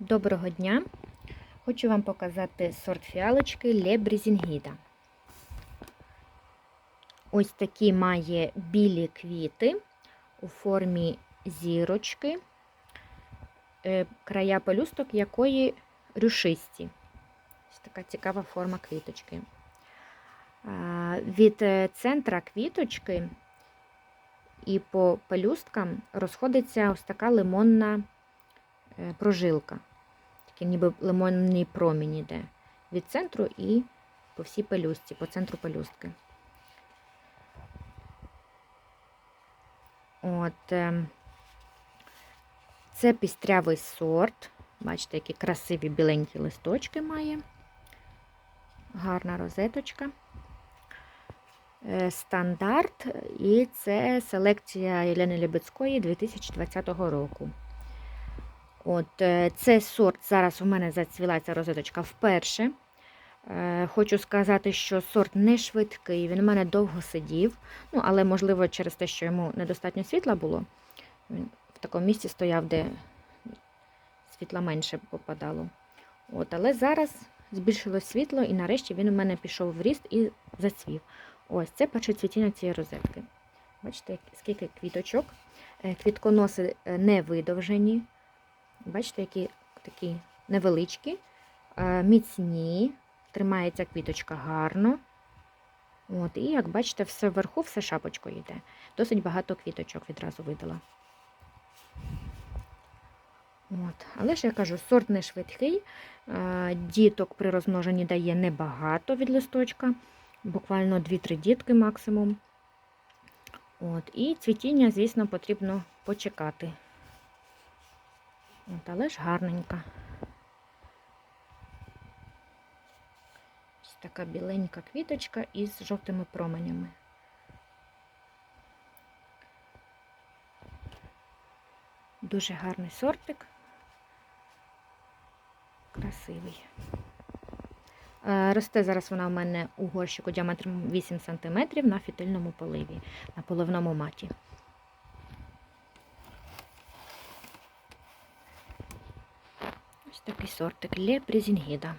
Доброго дня! Хочу вам показати сорт фіалочки Brisingida. Ось такі має білі квіти у формі зірочки, е, края пелюсток якої рюшисті. Ось така цікава форма квіточки. Від е, центра квіточки і по пелюсткам розходиться ось така лимонна е, прожилка. Такий ніби лимонний промінь іде від центру і по всій пелюстці, по центру пелюстки. От, е, це пістрявий сорт. Бачите, які красиві біленькі листочки має. Гарна розеточка. Е, Стандарт, і це селекція Єлени Лебецької 2020 року. От, е, Це сорт зараз у мене зацвіла ця розеточка вперше. Е, Хочу сказати, що сорт не швидкий, він у мене довго сидів, ну, але, можливо, через те, що йому недостатньо світла було. Він в такому місці стояв, де світла менше попадало. От, Але зараз збільшилось світло, і нарешті він у мене пішов в ріст і зацвів. Ось це перше цвітіння цієї розетки. Бачите, скільки квіточок. Е, Квітконоси не видовжені. Бачите, які такі невеличкі, е, міцні, тримається квіточка гарно. От, І, як бачите, все вверху, все шапочкою йде. Досить багато квіточок відразу видала. От. Але ж я кажу, сорт не швидкий. Е, Діток при розмноженні дає небагато від листочка, буквально 2-3 дітки максимум. От. І цвітіння, звісно, потрібно почекати. От, але ж гарненька. Ось така біленька квіточка із жовтими променями. Дуже гарний сортик. Красивий. Е, Росте зараз вона у мене у горщику діаметром 8 см на фітильному поливі, на поливному маті. Ось такий сортик Ле Брезінгіда.